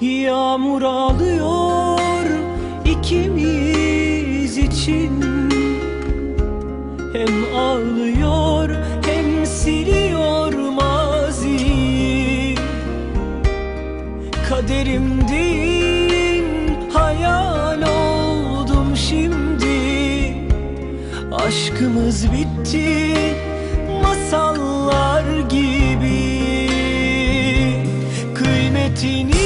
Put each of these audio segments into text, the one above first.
Yağmur ağlıyor ikimiz için. Hem ağlıyor hem siliyor maziyi Kaderimdin hayal oldum şimdi. Aşkımız bitti masallar gibi. Kıymetini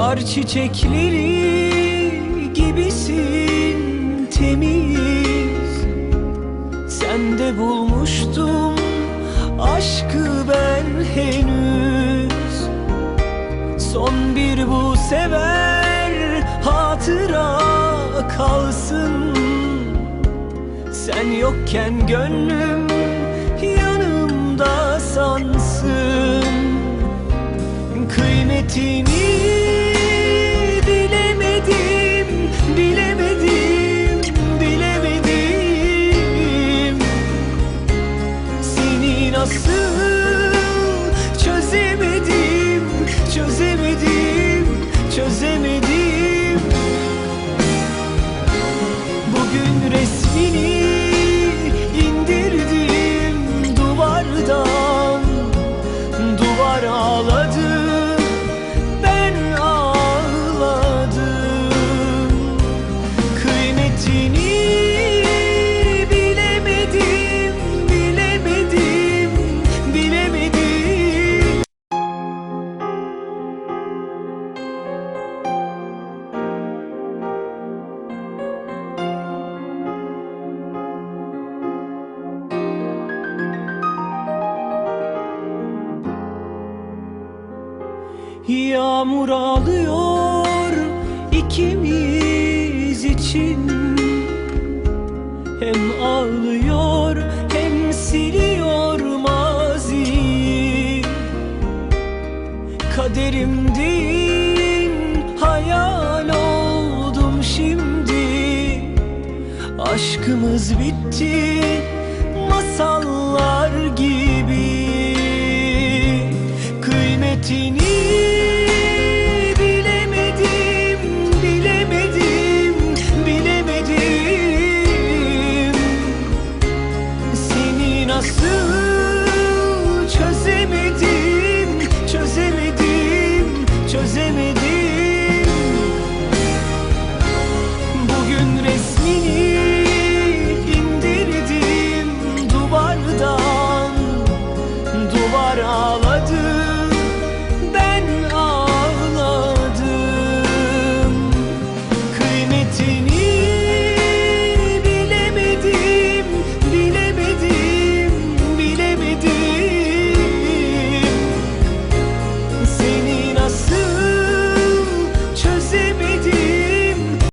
Kar çiçekleri gibisin temiz. Sende bulmuştum aşkı ben henüz. Son bir bu sever hatıra kalsın. Sen yokken gönlüm yanımda sansın. Kıymetini nasıl çözemedim, Yağmur ağlıyor ikimiz için. Hem ağlıyor hem siliyor maziyi Kaderimdin hayal oldum şimdi. Aşkımız bitti masallar gibi. Kıymetini Ooh.